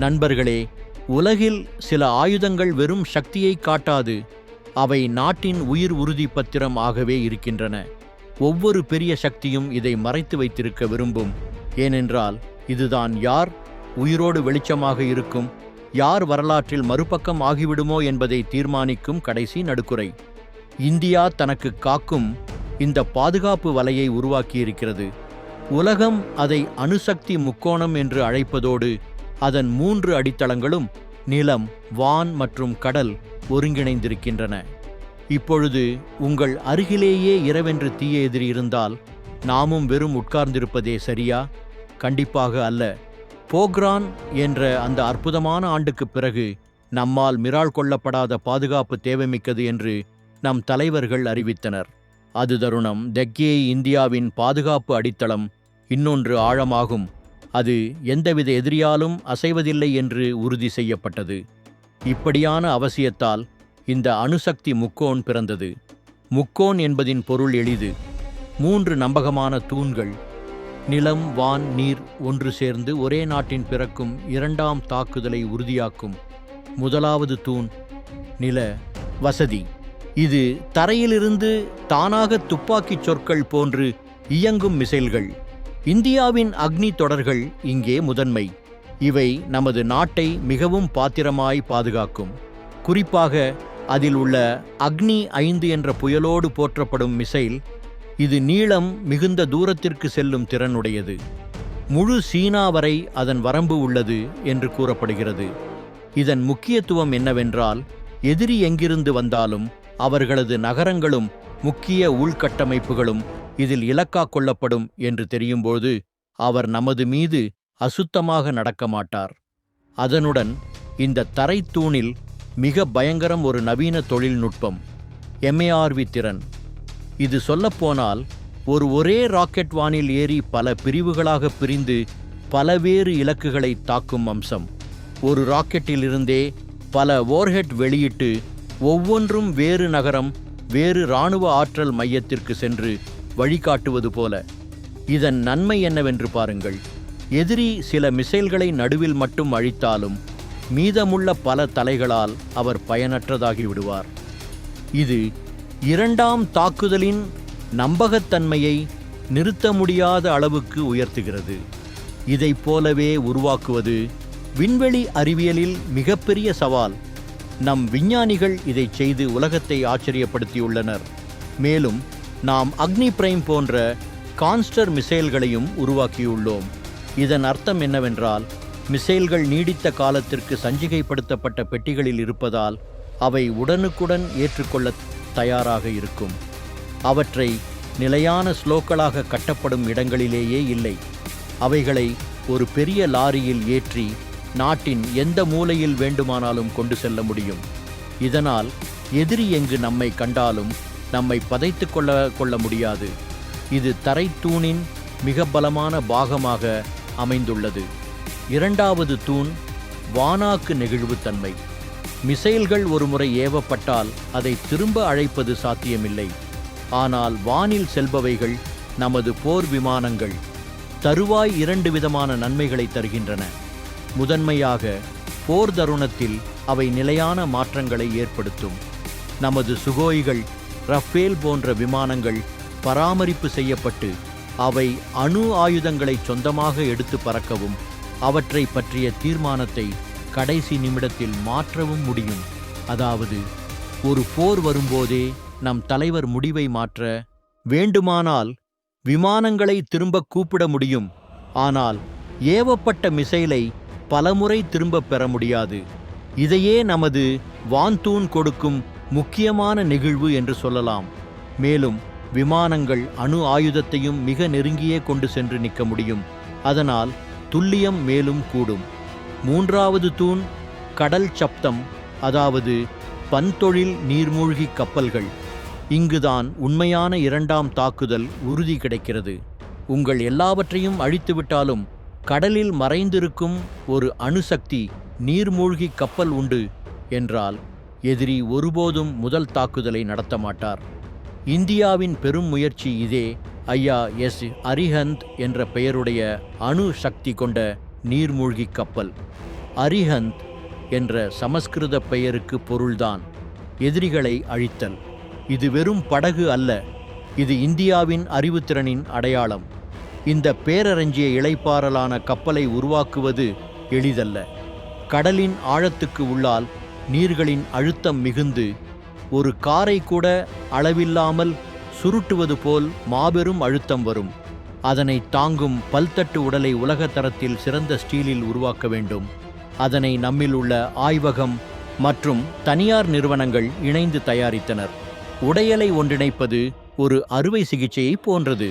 நண்பர்களே உலகில் சில ஆயுதங்கள் வெறும் சக்தியை காட்டாது அவை நாட்டின் உயிர் உறுதி பத்திரம் ஆகவே இருக்கின்றன. ஒவ்வொரு பெரிய சக்தியும் இதை மறைத்து வைத்திருக்க விரும்பும். ஏனென்றால் இதுதான் யார்? உயிரோடு வெளிச்சமாக இருக்கும். யார் வரலாற்றில் மறுபக்கம் ஆகிவிடுமோ என்பதை தீர்மானிக்கும் கடைசி நடுக்குறை. இந்தியா தனக்கு காக்கும் இந்த பாதுகாப்பு வலையை உருவாக்கியிருக்கிறது. உலகம் அதை அணுசக்தி முக்கோணம் என்று அழைப்பதோடு அதன் மூன்று அடித்தளங்களும் நிலம் வான் மற்றும் கடல் ஒருங்கிணைந்திருக்கின்றன. இப்பொழுது உங்கள் அருகிலேயே இரவென்று தீய எதிரி இருந்தால் நாமும் வெறும் உட்கார்ந்திருப்பதே சரியா? கண்டிப்பாக அல்ல. போக்ரான் என்ற அந்த அற்புதமான ஆண்டுக்குப் பிறகு நம்மால் மிராள் கொள்ளப்படாத பாதுகாப்பு தேவைமிக்கது என்று நம் தலைவர்கள் அறிவித்தனர். அது தருணம் தெக்கே இந்தியாவின் பாதுகாப்பு அடித்தளம் இன்னொன்று ஆழமாகும். அது எந்தவித எதிரியாலும் அசைவதில்லை என்று உறுதி செய்யப்பட்டது. இப்படியான அவசியத்தால் இந்த அணுசக்தி முக்கோன் பிறந்தது. முக்கோன் என்பதின் பொருள் எளிது. மூன்று நம்பகமான தூண்கள் நிலம் வான் நீர் ஒன்று சேர்ந்து ஒரே நாட்டின் பிறக்கும் இரண்டாம் தாக்குதலை உறுதியாக்கும். முதலாவது தூண் நில வசதி. இது தரையிலிருந்து தானாக துப்பாக்கிச் சொற்கள் போன்று இயங்கும் மிசைல்கள். இந்தியாவின் அக்னி தொடர்கள் இங்கே முதன்மை. இவை நமது நாட்டை மிகவும் பாத்திரமாய் பாதுகாக்கும். குறிப்பாக அதில் உள்ள அக்னி ஐந்து என்ற புயலோடு போற்றப்படும் மிசைல் இது நீளம் மிகுந்த தூரத்திற்கு செல்லும் திறனுடையது. முழு சீனா வரை அதன் வரம்பு உள்ளது என்று கூறப்படுகிறது. இதன் முக்கியத்துவம் என்னவென்றால் எதிரி எங்கிருந்து வந்தாலும் அவர்களது நகரங்களும் முக்கிய உள்கட்டமைப்புகளும் இதில் இலக்கா கொள்ளப்படும் என்று தெரியும்போது அவர் நமது மீது அசுத்தமாக நடக்க மாட்டார். அதனுடன் இந்த தரைத்தூணில் மிக பயங்கரம் ஒரு நவீன தொழில்நுட்பம் எம்ஏஆர்வி திறன். இது சொல்லப்போனால் ஒரு ஒரே ராக்கெட் வானில் ஏறி பல பிரிவுகளாக பிரிந்து பலவேறு இலக்குகளை தாக்கும் அம்சம். ஒரு ராக்கெட்டிலிருந்தே பல ஓர்ஹெட் வெளியிட்டு ஒவ்வொன்றும் வேறு நகரம் வேறு இராணுவ ஆற்றல் மையத்திற்கு சென்று வழிகாட்டுவது போல. இதன் நன்மை என்னவென்று பாருங்கள். எதிரி சில மிசைல்களை நடுவில் மட்டும் அழித்தாலும் மீதமுள்ள பல தலைகளால் அவர் பயனற்றதாகி விடுவார். இது இரண்டாம் தாக்குதலின் நம்பகத்தன்மையை நிறுத்த முடியாத அளவுக்கு உயர்த்துகிறது. இதைப் போலவே உருவாக்குவது விண்வெளி அறிவியலில் மிகப்பெரிய சவால். நம் விஞ்ஞானிகள் இதைச் செய்து உலகத்தை ஆச்சரியப்படுத்தியுள்ளனர். மேலும் நாம் அக்னி பிரைம் போன்ற கான்ஸ்டர் மிசைல்களையும் உருவாக்கியுள்ளோம். இதன் அர்த்தம் என்னவென்றால் மிசைல்கள் நீடித்த காலத்திற்கு சஞ்சிகைப்படுத்தப்பட்ட பெட்டிகளில் இருப்பதால் அவை உடனுக்குடன் ஏற்றுக்கொள்ள தயாராக இருக்கும். அவற்றை நிலையான ஸ்லோக்களாக கட்டப்படும் இடங்களிலேயே இல்லை. அவைகளை ஒரு பெரிய லாரியில் ஏற்றி நாட்டின் எந்த மூலையில் வேண்டுமானாலும் கொண்டு செல்ல முடியும். இதனால் எதிரி எங்கு நம்மை கண்டாலும் நம்மை பதைத்து கொள்ள கொள்ள முடியாது. இது தரைத்தூணின் மிக பலமான பாகமாக அமைந்துள்ளது. இரண்டாவது தூண் வானாக்கு நெகிழ்வுத்தன்மை மிசைல்கள் ஒருமுறை ஏவப்பட்டால் அதை திரும்ப அழைப்பது சாத்தியமில்லை. ஆனால் வானில் செல்பவைகள் நமது போர் விமானங்கள். தருவாய் இரண்டு விதமான நன்மைகளை தருகின்றன. முதன்மையாக போர் தருணத்தில் அவை நிலையான மாற்றங்களை ஏற்படுத்தும். நமது சுகோய்கள் ரஃபேல் போன்ற விமானங்கள் பராமரிப்பு செய்யப்பட்டு அவை அணு ஆயுதங்களை சொந்தமாக எடுத்து பறக்கவும் அவற்றை பற்றிய தீர்மானத்தை கடைசி நிமிடத்தில் மாற்றவும் முடியும். அதாவது ஒரு போர் வரும்போதே நம் தலைவர் முடிவை மாற்ற வேண்டுமானால் விமானங்களை திரும்ப கூப்பிட முடியும். ஆனால் ஏவப்பட்ட மிசைலை பலமுறை திரும்பப் பெற முடியாது. இதையே நமது வான்தூண் கொடுக்கும் முக்கியமான நெகிழ்வு என்று சொல்லலாம். மேலும் விமானங்கள் அணு ஆயுதத்தையும் மிக நெருங்கியே கொண்டு சென்று நிற்க முடியும். அதனால் துல்லியம் மேலும் கூடும். மூன்றாவது தூண் கடல் சப்தம் அதாவது பன்தொழில் நீர்மூழ்கி கப்பல்கள். இங்குதான் உண்மையான இரண்டாம் தாக்குதல் உறுதி கிடைக்கிறது. உங்கள் எல்லாவற்றையும் அழித்துவிட்டாலும் கடலில் மறைந்திருக்கும் ஒரு அணுசக்தி நீர்மூழ்கி கப்பல் உண்டு என்றால் எதிரி ஒருபோதும் முதல் தாக்குதலை நடத்த மாட்டார். இந்தியாவின் பெரும் முயற்சி இதே. ஐயா எஸ். அரிஹந்த் என்ற பெயருடைய அணு சக்தி கொண்ட நீர்மூழ்கி கப்பல். அரிஹந்த் என்ற சமஸ்கிருத பெயருக்கு பொருள்தான். எதிரிகளை அழித்தல். இது வெறும் படகு அல்ல. இது இந்தியாவின் அறிவுத்திறனின் அடையாளம். இந்த பேரரஞ்சிய இளைப்பாறலான கப்பலை உருவாக்குவது எளிதல்ல. கடலின் ஆழத்துக்கு உள்ளால் நீர்களின் அழுத்தம் மிகுந்து ஒரு காரை கூட அளவில்லாமல் சுருட்டுவது போல் மாபெரும் அழுத்தம் வரும். அதனை தாங்கும் பல்தட்டு உடலை உலகத்தரத்தில் சிறந்த ஸ்டீலில் உருவாக்க வேண்டும். அதனை நம்மில் உள்ள ஆய்வகம் மற்றும் தனியார் நிறுவனங்கள் இணைந்து தயாரித்தனர். உடையலை ஒன்றிணைப்பது ஒரு அறுவை சிகிச்சையை போன்றது.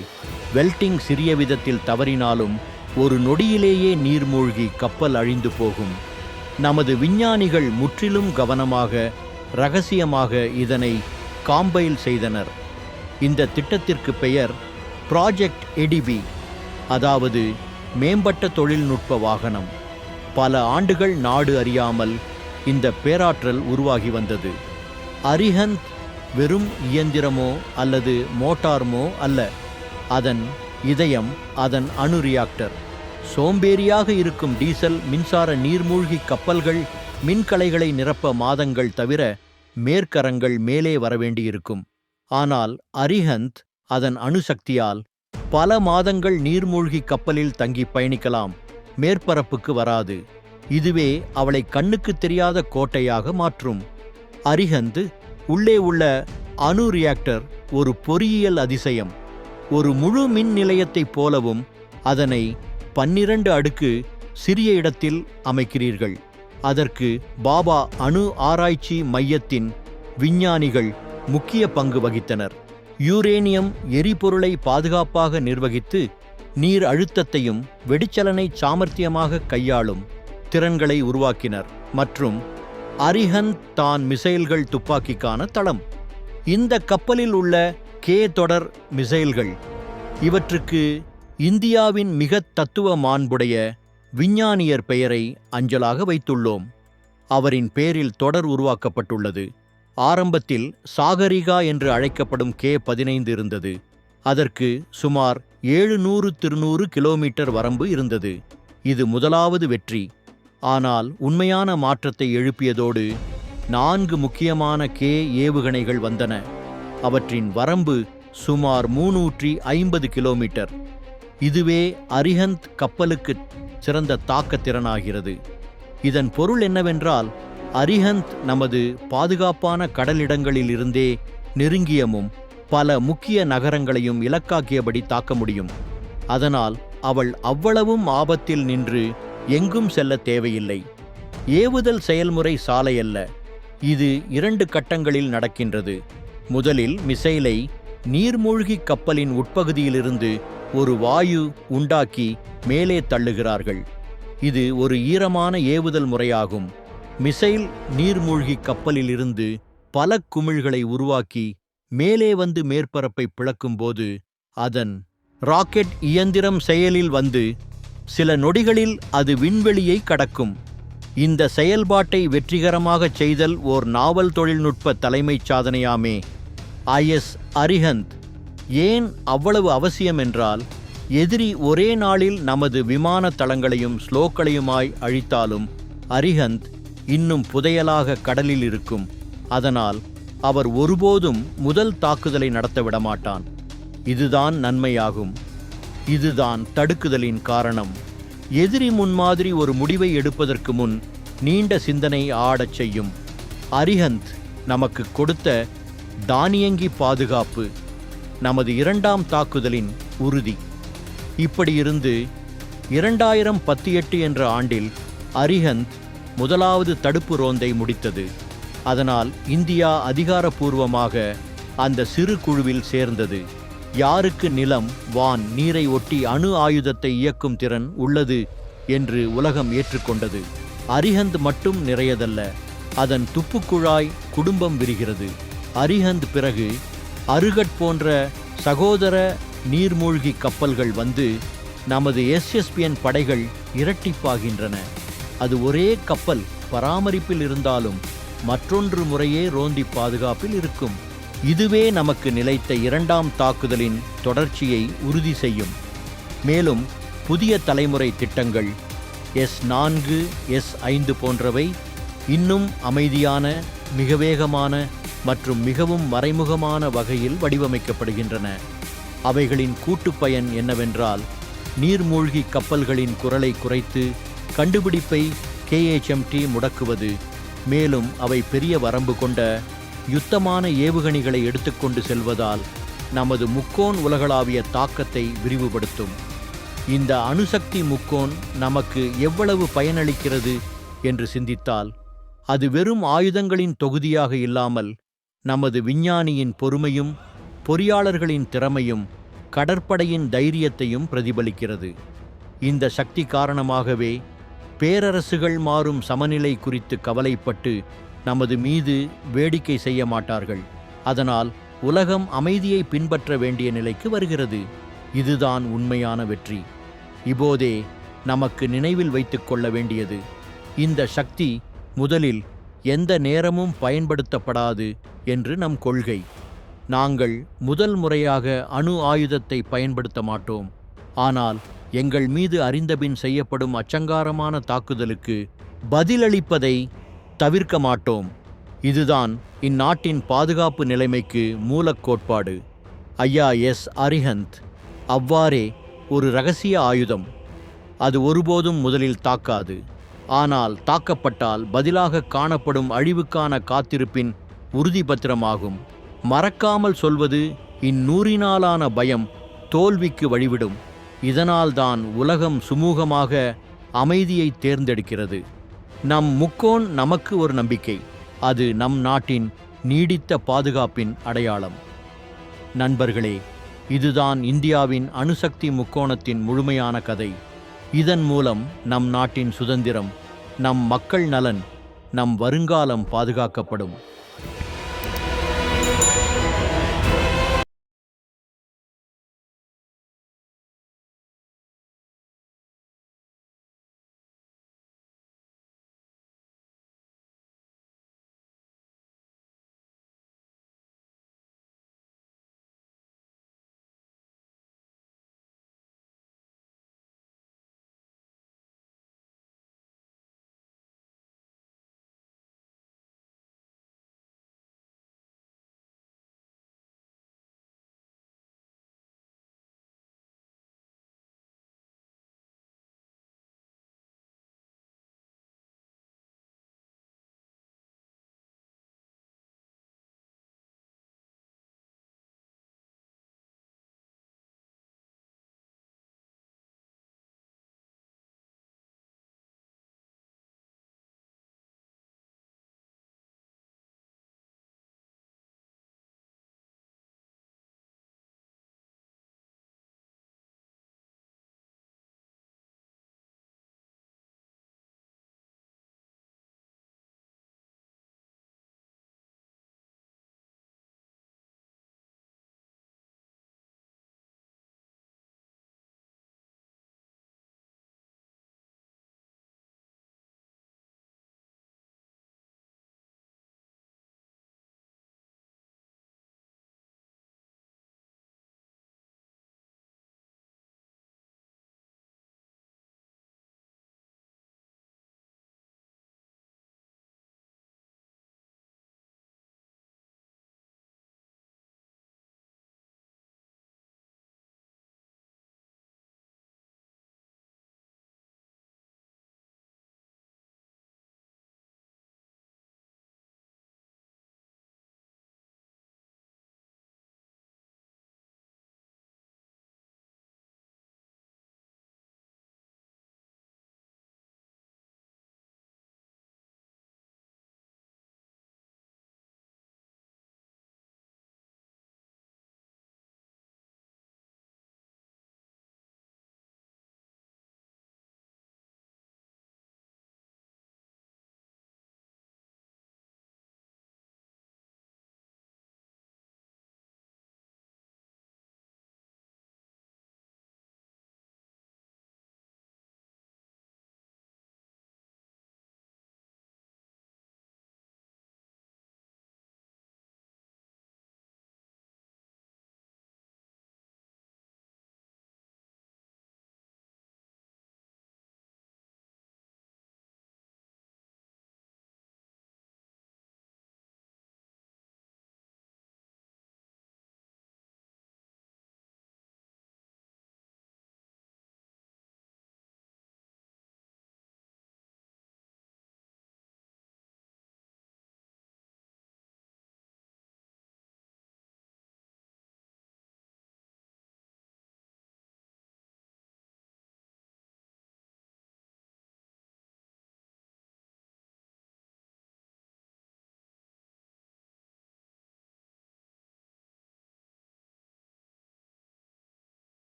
வெல்டிங் சிறிய விதத்தில் தவறினாலும் ஒரு நொடியிலேயே நீர்மூழ்கி கப்பல் அழிந்து போகும். நமது விஞ்ஞானிகள் முற்றிலும் கவனமாக ரகசியமாக இதனை காம்பைல் செய்தனர். இந்த திட்டத்திற்கு பெயர் ப்ராஜெக்ட் எடிபி அதாவது மேம்பட்ட தொழில்நுட்ப வாகனம். பல ஆண்டுகள் நாடு அறியாமல் இந்த பேராற்றல் உருவாகி வந்தது. அரிஹந்த் வெறும் இயந்திரமோ அல்லது மோட்டார்மோ அல்ல அதன் இதயம் அதன் அணு ரியாக்டர் சோம்பேறியாக இருக்கும் டீசல் மின்சார நீர்மூழ்கி கப்பல்கள் மின்கலைகளை நிரப்ப மாதங்கள் தவிர மேற்கரங்கள் மேலே வரவேண்டியிருக்கும். ஆனால் அரிஹந்த் அதன் அணுசக்தியால் பல மாதங்கள் நீர்மூழ்கி கப்பலில் தங்கி பயணிக்கலாம் மேற்பரப்புக்கு வராது. இதுவே அவளை கண்ணுக்கு தெரியாத கோட்டையாக மாற்றும். அரிஹந்த் உள்ளே உள்ள அணு ரியாக்டர் ஒரு பொறியியல் அதிசயம். ஒரு முழு மின் நிலையத்தைப் போலவும் அதனை பன்னிரண்டு அடுக்கு சிறிய இடத்தில் அமைக்கிறீர்கள். அதற்கு பாபா அணு ஆராய்ச்சி மையத்தின் விஞ்ஞானிகள் முக்கிய பங்கு வகித்தனர். யூரேனியம் எரிபொருளை பாதுகாப்பாக நிர்வகித்து நீர் அழுத்தத்தையும் வெடிச்சலனை சாமர்த்தியமாக கையாளும் திறன்களை உருவாக்கினர் மற்றும் அரிஹந்த் தான் மிசைல்கள் துப்பாக்கிக்கான தளம். இந்த கப்பலில் உள்ள கே தொடர் மிசைல்கள் இவற்றுக்கு இந்தியாவின் மிக தத்துவ மாண்புடைய விஞ்ஞானியர் பெயரை அஞ்சலாக வைத்துள்ளோம். அவரின் பேரில் தொடர் உருவாக்கப்பட்டுள்ளது. ஆரம்பத்தில் சாகரிகா என்று அழைக்கப்படும் கே பதினைந்து இருந்தது. அதற்கு சுமார் ஏழுநூறு திருநூறு கிலோமீட்டர் வரம்பு இருந்தது. இது முதலாவது வெற்றி. ஆனால் உண்மையான மாற்றத்தை எழுப்பியதோடு நான்கு முக்கியமான கே ஏவுகணைகள் வந்தன. அவற்றின் வரம்பு சுமார் மூநூற்றி ஐம்பது கிலோமீட்டர். இதுவே அரிஹந்த் கப்பலுக்கு சிறந்த தாக்கத்திறனாகிறது. இதன் பொருள் என்னவென்றால் அரிஹந்த் நமது பாதுகாப்பான கடலிடங்களிலிருந்தே நெருங்கியமும் பல முக்கிய நகரங்களையும் இலக்காக்கியபடி தாக்க முடியும். அதனால் அவள் அவ்வளவும் ஆபத்தில் நின்று எங்கும் செல்ல தேவையில்லை. ஏவுதல் செயல்முறை சாலையல்ல இது இரண்டு கட்டங்களில் நடக்கின்றது. முதலில் மிசைலை நீர்மூழ்கி கப்பலின் உட்பகுதியிலிருந்து ஒரு வாயு உண்டாக்கி மேலே தள்ளுகிறார்கள். இது ஒரு ஈரமான ஏவுதல் முறையாகும். மிசைல் நீர்மூழ்கி கப்பலிலிருந்து பல குமிழ்களை உருவாக்கி மேலே வந்து மேற்பரப்பை பிளக்கும்போது அதன் ராக்கெட் இயந்திரம் செயலில் வந்து சில நொடிகளில் அது விண்வெளியை கடக்கும். இந்த செயல்பாட்டை வெற்றிகரமாகச் செய்தல் ஓர் நாவல் தொழில்நுட்ப தலைமைச் சாதனையாமே. ஐஎஸ் அரிஹந்த். ஏன் அவ்வளவு அவசியம் என்றால் எதிரி ஒரே நாளில் நமது விமான தளங்களையும் ஸ்லோக்களையுமாய் அழித்தாலும் அரிஹந்த் இன்னும் புதையலாக கடலில் இருக்கும். அதனால் அவர் ஒருபோதும் முதல் தாக்குதலை நடத்த விடமாட்டான். இதுதான் நன்மையாகும். இதுதான் தடுக்குதலின் காரணம். எதிரி முன்மாதிரி ஒரு முடிவை எடுப்பதற்கு முன் நீண்ட சிந்தனை ஆடச் செய்யும். அரிஹந்த் நமக்கு கொடுத்த தானியங்கி பாதுகாப்பு. நமது இரண்டாம் தாக்குதலின் உறுதி. இப்படியிருந்து இரண்டாயிரம் பத்து எட்டு என்ற ஆண்டில் அரிஹந்த் முதலாவது தடுப்பு ரோந்தை முடித்தது. அதனால் இந்தியா அதிகாரப்பூர்வமாக அந்த சிறு குழுவில் சேர்ந்தது. யாருக்கு நிலம் வான் நீரை ஒட்டி அணு ஆயுதத்தை இயக்கும் திறன் உள்ளது என்று உலகம் ஏற்றுக்கொண்டது. அரிஹந்த் மட்டும் நிறையதல்ல அதன் துப்புக்குழாய் குடும்பம் விரிகிறது. அரிஹந்த் பிறகு அருகட் போன்ற சகோதர நீர்மூழ்கி கப்பல்கள் வந்து நமது எஸ்எஸ்பிஎன் படைகள் இரட்டிப்பாகின்றன. அது ஒரே கப்பல் பராமரிப்பில் இருந்தாலும் மற்றொன்று முறையே ரோந்தி பாதுகாப்பில் இருக்கும். இதுவே நமக்கு நிலைத்த இரண்டாம் தாக்குதலின் தொடர்ச்சியை உறுதி செய்யும். மேலும் புதிய தலைமுறை திட்டங்கள் எஸ் நான்கு எஸ் ஐந்து போன்றவை இன்னும் அமைதியான மிக வேகமான மற்றும் மிகவும் மறைமுகமான வகையில் வடிவமைக்கப்படுகின்றன. அவைகளின் கூட்டுப் பயன் என்னவென்றால் நீர்மூழ்கி கப்பல்களின் குரலை குறைத்து கண்டுபிடிப்பை கேஎச்எம்டி முடக்குவது. மேலும் அவை பெரிய வரம்பு கொண்ட யுத்தமான ஏவுகணிகளை எடுத்துக்கொண்டு செல்வதால் நமது முக்கோன் உலகளாவிய தாக்கத்தை விரிவுபடுத்தும். இந்த அணுசக்தி முக்கோன் நமக்கு எவ்வளவு பயனளிக்கிறது என்று சிந்தித்தால் அது வெறும் ஆயுதங்களின் தொகுதியாக இல்லாமல் நமது விஞ்ஞானியின் பொறுமையும் பொறியாளர்களின் திறமையும் கடற்படையின் தைரியத்தையும் பிரதிபலிக்கிறது. இந்த சக்தி காரணமாகவே பேரரசுகள் மாறும் சமநிலை குறித்து கவலைப்பட்டு நமது மீது வேடிக்கை செய்ய மாட்டார்கள். அதனால் உலகம் அமைதியை பின்பற்ற வேண்டிய நிலைக்கு வருகிறது. இதுதான் உண்மையான வெற்றி. இப்போதே நமக்கு நினைவில் வைத்துக்கொள்ள வேண்டியது. இந்த சக்தி முதலில் எந்த நேரமும் பயன்படுத்தப்படாது என்று நம் கொள்கை. நாங்கள் முதல் முறையாக அணு ஆயுதத்தை பயன்படுத்த மாட்டோம். ஆனால் எங்கள் மீது அறிந்தபின் செய்யப்படும் அச்சங்காரமான தாக்குதலுக்கு பதிலளிப்பதை தவிர்க்க மாட்டோம். இதுதான் இந்நாட்டின் பாதுகாப்பு நிலைமைக்கு மூலக் கோட்பாடு. ஐயா எஸ். அரிஹந்த் அவ்வாறே ஒரு ரகசிய ஆயுதம். அது ஒருபோதும் முதலில் தாக்காது. ஆனால் தாக்கப்பட்டால் பதிலாக காணப்படும் அழிவுக்கான காத்திருப்பின் உறுதிபத்திரமாகும். மறக்காமல் சொல்வது இந்நூறினாலான பயம் தோல்விக்கு வழிவிடும். இதனால்தான் உலகம் சுமூகமாக அமைதியை தேர்ந்தெடுக்கிறது. நம் முக்கோன் நமக்கு ஒரு நம்பிக்கை. அது நம் நாட்டின் நீடித்த பாதுகாப்பின் அடையாளம். நண்பர்களே இதுதான் இந்தியாவின் அணுசக்தி முக்கோணத்தின் முழுமையான கதை. இதன் மூலம் நம் நாட்டின் சுதந்திரம் நம் மக்கள் நலன் நம் வருங்காலம் பாதுகாக்கப்படும்.